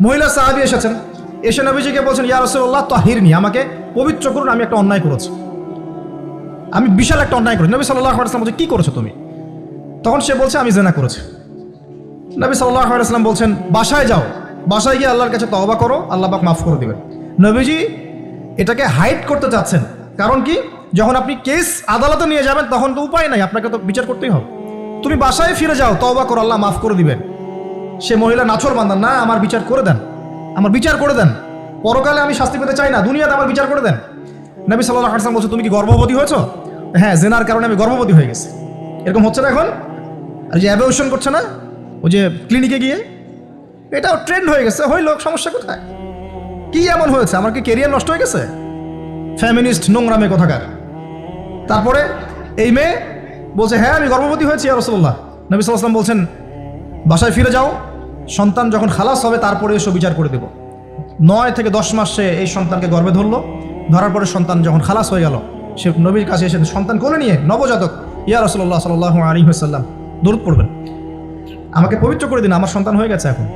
মহিলা সাহাবি এসেছেন। এসে নবীজিকে বলছেন, ইয়া রসুল্লাহ তাহিরনি। আমাকে পবিত্র করুন, আমি একটা অন্যায় করেছি। আমি বিশাল একটা অন্যায় করেছি। নবী সাল্লাহ আলাইসলাম বলছে, কী করেছ তুমি? তখন সে বলছে, আমি জেনা করেছি। নবী সাল্লাহ আলাইসলাম বলছেন, বাসায় যাও। বাসায় গিয়ে আল্লাহর কাছে তওবা করো, আল্লাহ পাক মাফ করে দেবেন। নবীজি এটাকে হাইড করতে চাচ্ছেন। কারণ কি? যখন আপনি কেস আদালতে নিয়ে যাবেন, তখন তো উপায় নাই, আপনাকে তো বিচার করতেই হবে। তুমি বাসায় ফিরে যাও, তওবা করো, আল্লাহ মাফ করে দিবেন। সে মহিলা নাছর বান্দান, না, আমার বিচার করে দেন। আমার বিচার করে দেন। পরকালে আমি শাস্তি পেতে চাই না, দুনিয়াতে আমার বিচার করে দেন। নবী সাল্লাহ হাসান বলছে, তুমি কি গর্ভবতী হয়েছো? হ্যাঁ জেনার কারণে আমি গর্ভবতী হয়ে গেছি। এরকম হচ্ছে না এখন? আর যে অ্যাবেশন করছে না, ওই যে ক্লিনিকে গিয়ে, এটাও ট্রেন্ড হয়ে গেছে। হইল, সমস্যা কোথায়? কি এমন হয়েছে? আমার কি কেরিয়ার নষ্ট হয়ে গেছে? ফ্যামিনিস্ট নোংরামে কথাকার। তারপরে এই মেয়ে বলছে হ্যাঁ আমি গর্ভবতী হয়েছি আর রসল্লাহ নবী সাল্লাম বলছেন বাসায় ফিরে যাও। সন্তান যখন খালাস হবে, তারপরে এসে বিচার করে দেব। নয় থেকে দশ মাস এই সন্তানকে গর্বে ধরলো। ধরার পরে সন্তান যখন খালাস হয়ে গেল, সে নবীর কাছে এসে সন্তান কোলে নিয়ে, নবজাতক, ইয়া রসল্লাহ সাল্লাহ আলী হাসাল্লাম দূরত পড়বেন। আমাকে পবিত্র করে দিন, আমার সন্তান হয়ে গেছে এখন।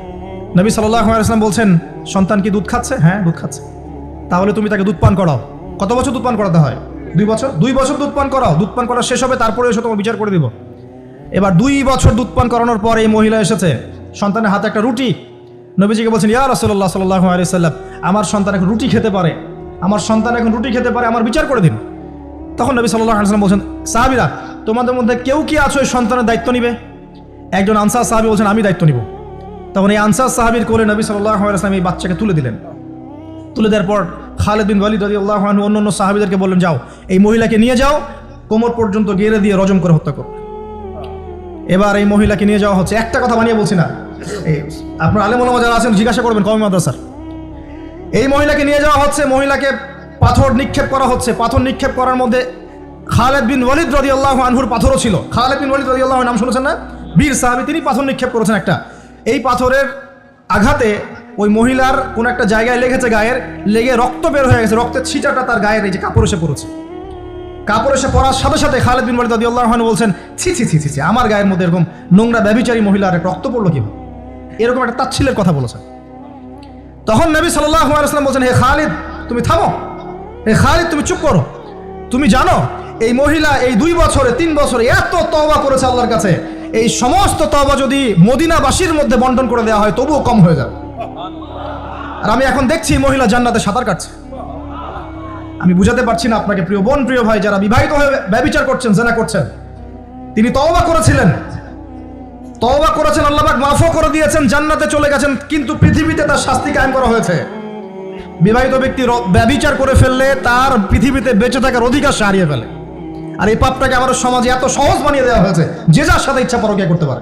নবী আলাইসলাম বলছেন, সন্তান কি দুধ খাচ্ছে? হ্যাঁ দুধ খাচ্ছে। তাহলে তুমি তাকে দুধ পান করাও। কত বছর দুধ পান করাতে হয়? দুই বছর? দুই বছর দুধ পান করাও। দুধ পান করা শেষ হবে, তারপরে এসে, তোমার বিচার করে দিব। এবার দুই বছর দুধ পান করানোর পর এই মহিলা এসেছে। সন্তানের হাতে একটা রুটি। নবীজিকে বলছেন, ইয়া রসল্লাহ সাল্লাহ আলিয়াল্লাম আমার সন্তান এখন রুটি খেতে পারে। আমার সন্তান এখন রুটি খেতে পারে, আমার বিচার করে দিন। তখন নবী সাল্লাহ আলিয়াল্লাম বলছেন, সাহাবিরা, তোমাদের মধ্যে কেউ কি আছো এই সন্তানের দায়িত্ব নিবে? একজন আনসার সাহাবি বলছেন, আমি দায়িত্ব নিব। তখন এই আনসার সাহাবির কোলে নবী সাল্লাহ আলাইসলাম এই বাচ্চাকে তুলে দিলেন। তুলে দেওয়ার পর খালেদ বিন ওয়ালিদ রদি আল্লাহ অন্য অন্য সাহাবিদেরকে বললেন, যাও, এই মহিলাকে নিয়ে যাও, কোমর পর্যন্ত গেড়ে দিয়ে রজম করে হত্যা করো। এবার এই মহিলাকে নিয়ে যাওয়া হচ্ছে। একটা কথা বানিয়ে বলছি না। আপনার আলেমুলামা যারা আছেন, জিজ্ঞাসা করবেন কমি মাদ্রাসার। এই মহিলাকে নিয়ে যাওয়া হচ্ছে, মহিলাকে পাথর নিক্ষেপ করা হচ্ছে। পাথর নিক্ষেপ করার মধ্যে খালেদ বিন ওয়ালিদ রদি আল্লাহ আনহুর পাথরও ছিল। খালেদ বিন ওয়ালিদ রদি আল্লাহ নাম শুনেছেন না? বীর সাহাবি, তিনি পাথর নিক্ষেপ করেছেন একটা। এই পাথরের আঘাতে ওই মহিলার কোন একটা জায়গায় লেগেছে গায়ের, লেগে রক্ত বের হয়ে গেছে। রক্তের ছিটাটা তার গায়ের এই যে কাপড় এসে পড়েছে। কাপড় এসে পড়ার সাথে সাথে খালেদ বিন ওয়ালিদ রাদিয়াল্লাহু বলছেন, ছি ছি ছি ছি ছি, আমার গায়ের মধ্যে এরকম নোংরা ব্যভিচারী মহিলার রক্ত পড়ল কীভাবে? এরকম একটা তাচ্ছিলের কথা বলেছেন। তখন নবী সাল্লাল্লাহু আলাইহি বলছেন, হে খালিদ, তুমি থামো। হে খালিদ, তুমি চুপ করো। তুমি জানো, এই মহিলা এই দুই বছরে, তিন বছরে এত তওবা করেছে আল্লাহর কাছে। এই সমস্ত তওবা যদি মদিনাবাসীর মধ্যে বন্টন করে দেওয়া হয়, তবুও কম হয়ে যাবে। আর আমি এখন দেখছি মহিলা জান্নাতে সাঁতার কাটছে। আমি বুঝাতে পারছি না আপনাকে, প্রিয় বোন, প্রিয় ভাই, যারা বিবাহিত হয়ে ব্যবিচার করছেন, জেনা করছেন। তিনি তওবা করেছিলেন। তওবা করেছেন আল্লাহবাক মাফও করে দিয়েছেন, জান্নাতে চলে গেছেন, কিন্তু পৃথিবীতে তার শাস্তি কায়েম করা হয়েছে। বিবাহিত ব্যক্তি র- ব্যভিচার করে ফেললে তার পৃথিবীতে বেঁচে থাকার অধিকার সে হারিয়ে ফেলে। আর এই পাপটাকে আমাদের সমাজে এত সহজ বানিয়ে দেওয়া হয়েছে, যে যার সাথে ইচ্ছা পরকিয়া করতে পারে।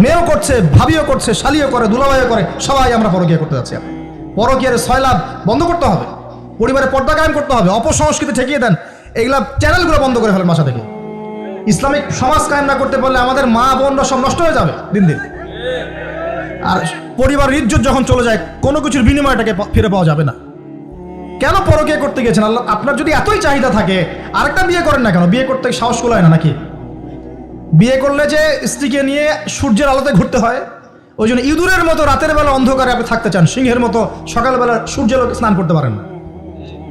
মেয়েও করছে, ভাবিও করছে, শালিও করে, দুলাভাইও করে, সবাই আমরা পরকিয়া করতে যাচ্ছি। পরকিয়ার ছয়লাভ বন্ধ করতে হবে। পরিবারে পর্দা কায়েম করতে হবে, অপসংস্কৃতি ঠেকিয়ে দেন। এইগুলা চ্যানেলগুলো বন্ধ করে ফেলেন বাসা থেকে। ইসলামিক সমাজ কায়েম না করতে পারলে আমাদের মা বোনরা সব নষ্ট হয়ে যাবে দিন দিন। আর পরিবারের ইজ্জত যখন চলে যায়, কোনো কিছুর বিনিময়টাকে ফিরে পাওয়া যাবে না। কেন পরকিয়া করতে গেছেন আল্লাহ? আপনার যদি এতই চাহিদা থাকে, আরেকটা বিয়ে করেন না কেন? বিয়ে করতে সাহস কোলায় না নাকি? বিয়ে করলে যে স্ত্রীকে নিয়ে সূর্যের আলোতে ঘুরতে হয়, ওই জন্য ইঁদুরের মতো রাতের বেলা অন্ধকারে আপনি থাকতে চান, সিংহের মতো সকালবেলা সূর্যের স্নান করতে পারেন না।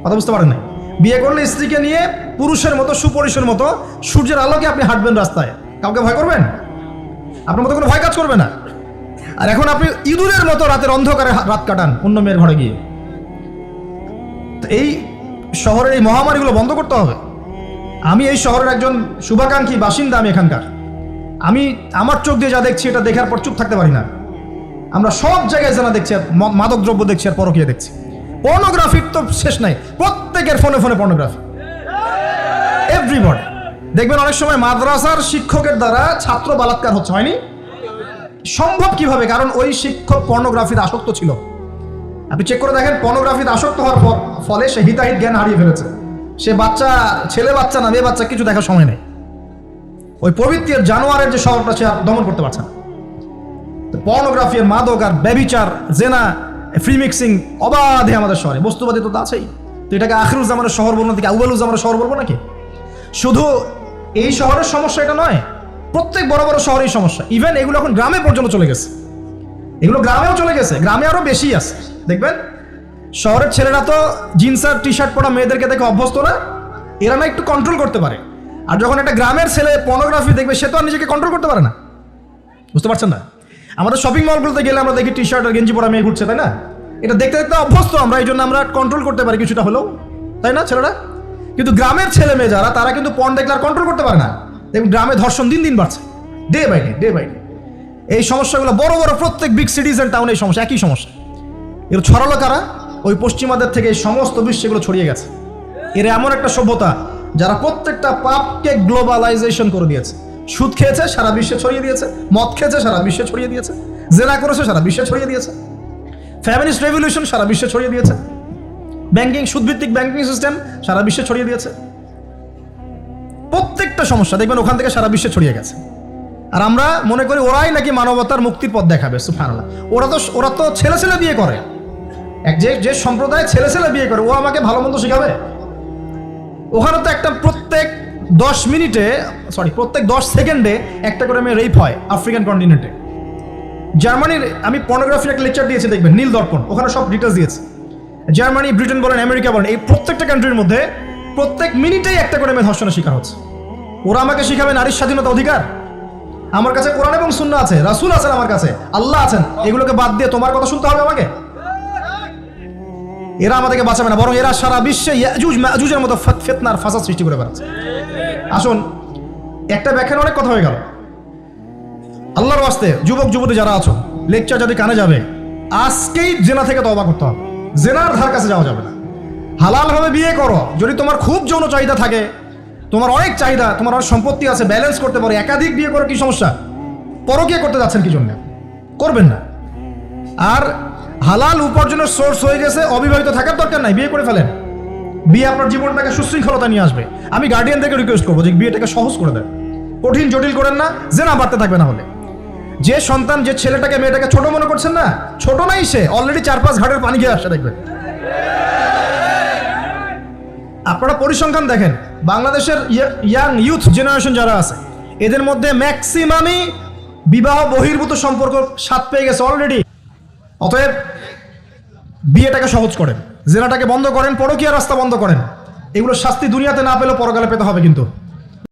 কথা বুঝতে পারেন না বিয়ে করলে স্ত্রীকে নিয়ে পুরুষের মতো, সুপুরুষের মতো সূর্যের আলোকে আপনি হাঁটবেন রাস্তায়। কাউকে ভয় করবেন? আপনার মতো কোনো ভয় কাজ করবে না। আর এখন আপনি ইঁদুরের মতো রাতের অন্ধকারে রাত কাটান অন্য মেয়ের ঘরে গিয়ে। তো এই শহরের এই মহামারীগুলো বন্ধ করতে হবে। আমি এই শহরের একজন শুভাকাঙ্ক্ষী বাসিন্দা আমি এখানকার। আমি আমার চোখ দিয়ে যা দেখছি, এটা দেখার পর চুপ থাকতে পারি না। আমরা সব জায়গায় জানা দেখছি, আর ম- মাদক দ্রব্য দেখছি, আর পরকীয় দেখছি। পর্নোগ্রাফির তো শেষ নাই। প্রত্যেকের ফোনে ফোনে পর্নোগ্রাফি এভরিবডি দেখবেন অনেক সময় মাদ্রাসার শিক্ষকের দ্বারা ছাত্র বালাৎকার হচ্ছে, হয়নি? সম্ভব কীভাবে? কারণ ওই শিক্ষক পর্নোগ্রাফিতে আসক্ত ছিল। আপনি চেক করে দেখেন পর্নোগ্রাফিতে আসক্ত হওয়ার ফ- ফলে সে হিতাহিত জ্ঞান হারিয়ে ফেলেছে। সে বাচ্চা, ছেলে বাচ্চা না, মেয়ে বাচ্চা কিছু দেখার সময় নেই। ওই পবিত্রের জানোয়ারের যে স্বভাবটা সে দমন করতে পারছে না। পর্নোগ্রাফি মাদক আর ব্যবিচার, জেনা ফ্রি মিক্সিং অবাধে আমাদের শহরে। বস্তুবাদী তো আছেই। তো এটাকে আখরুজ্জামানের শহর বলব নাকি আউবালুজ্জামানের শহর বলব নাকি? শুধু এই শহরের সমস্যা এটা নয়, প্রত্যেক বড় বড় শহরেই সমস্যা। ইভেন এগুলো এখন গ্রামে পর্যন্ত চলে গেছে। এগুলো গ্রামেও চলে গেছে, গ্রামে আরও বেশি আছে। দেখবেন, শহরের ছেলেরা তো জিন্স আর টি শার্ট পরা মেয়েদেরকে দেখে অভ্যস্ত না, এরা না একটু কন্ট্রোল করতে পারে। আর যখন একটা গ্রামের ছেলে পর্নোগ্রাফি দেখবে, সে তো আর নিজেকে কন্ট্রোল করতে পারে না। বুঝতে পারছেন না? আমাদের শপিং মলগুলোতে গেলে আমরা দেখি টি শার্ট আর গেঞ্জি পরা মেয়ে ঘুরছে, তাই না? এটা দেখতে দেখতে অভ্যস্ত আমরা, এই জন্য আমরা কন্ট্রোল করতে পারি কিছুটা হলেও। তাই না, ছেলেরা? কিন্তু গ্রামের ছেলে মেয়ে যারা, তারা কিন্তু পণ দেখলে আর কন্ট্রোল করতে পারে না। দেখুন, গ্রামে ধর্ষণ দিন দিন বাড়ছে। Day by day day by day এই সমস্যাগুলো, বড় বড় প্রত্যেক বিগ সিটিজ অ্যান্ড টাউনে এই সমস্যা, একই সমস্যা। এর ছড়ালো কারা? ওই পশ্চিমাদের থেকে এই সমস্ত বিশ্বে এগুলো ছড়িয়ে গেছে। এর এমন একটা সভ্যতা, যারা প্রত্যেকটা পাপকে গ্লোবালাইজেশন করে দিয়েছে। সুদ খেয়েছে, সারা বিশ্বে ছড়িয়ে দিয়েছে, মদ খেয়েছে, সারা বিশ্বে ছড়িয়ে দিয়েছে, জেনা করেছে, সারা বিশ্বে ছড়িয়ে দিয়েছে, ফ্যামিলিস্ট রেভলিউশন সারা বিশ্বে ছড়িয়ে দিয়েছে, ব্যাংকিং, সুদভিত্তিক ব্যাংকিং সিস্টেম সারা বিশ্বে ছড়িয়ে দিয়েছে। প্রত্যেকটা সমস্যা দেখবেন ওখান থেকে সারা বিশ্বে ছড়িয়ে গেছে। আর আমরা মনে করি ওরাই নাকি মানবতার মুক্তির পথ দেখাবে সুফানাল্লাহ ওরা তো ওরা তো ছেলে ছেলে বিয়ে করে। এক যে যে সম্প্রদায় ছেলে ছেলে বিয়ে করে, ও আমাকে ভালো মন্দ শেখাবে? ওখানে তো একটা প্রত্যেক দশ মিনিটে সরি প্রত্যেক দশ সেকেন্ডে একটা করে মেয়ে রেপ হয় আফ্রিকান কন্টিনেন্টে জার্মানির, আমি পর্নোগ্রাফির একটা লেকচার দিয়েছি, দেখবেন, নীল দর্পণ, ওখানে সব ডিটেলস দিয়েছে। জার্মানি, ব্রিটেন বলেন, আমেরিকা বলেন, এই প্রত্যেকটা কান্ট্রির মধ্যে প্রত্যেক মিনিটেই একটা করে মেয়ে ধর্ষণের শিকার হচ্ছে। ওরা আমাকে শিখাবে নারীর স্বাধীনতা অধিকার। আমার কাছে কোরআন এবং শূন্য আছে, রাসূল আছেন আমার কাছে, আল্লাহ আছেন, এগুলোকে বাদ দিয়ে তোমার কথা শুনতে হবে আমাকে। এরা আমাদেরকে বাঁচাবে না, বরং এরা সারা বিশ্বে মতো ফেত- ফেতনার ফাসাদ সৃষ্টি করে বেড়াচ্ছে। আসুন, একটা ব্যাখ্যার অনেক কথা হয়ে গেল। আল্লাহর ওয়াস্তে যুবক, যুবতী যারা আছো লেকচার যদি কানে যাবে, আজকেই জেনা থেকে তবা করতে হবে। জেনার ধার কাছে যাওয়া যাবে না। হালালভাবে বিয়ে করো। যদি তোমার খুব যৌন চাহিদা থাকে, তোমার অনেক চাহিদা, তোমার অনেক সম্পত্তি আছে ব্যালেন্স করতে পারো, একাধিক বিয়ে করো, কি সমস্যা? পরকিয়া করতে যাচ্ছেন কি জন্য? করবেন না। আর হালাল উপার্জনের সোর্স হয়ে গেছে, অবিবাহিত থাকার দরকার নাই, বিয়ে করে ফেলেন। বিয়ে আপনার জীবনটাকে সুশৃঙ্খলতা নিয়ে আসবে। আমি গার্ডিয়ানদেরকে রিকোয়েস্ট করব যে বিয়েটাকে সহজ করে দেন। কঠিন, জটিল করেন না যে না বাড়তে থাকবে না হলে। যে সন্তান, যে ছেলেটাকে, মেয়েটাকে ছোট মনে করছেন না? ছোট নাই সে অলরেডি চার পাঁচ ঘাটের পানি গিয়ে আসছে, দেখবেন। আপনারা পরিসংখ্যান দেখেন, বাংলাদেশের ইয়াং ইউথ জেনারেশন যারা আছে, এদের মধ্যে ম্যাক্সিমামই বিবাহ বহির্ভূত সম্পর্ক স্বাদ পেয়ে গেছে অলরেডি অতএব, বিয়েটাকে সহজ করেন। জেনাটাকে বন্ধ করেন, পরকীয়া রাস্তা বন্ধ করেন। এগুলো শাস্তি দুনিয়াতে না পেলেও পরকালে পেতে হবে কিন্তু।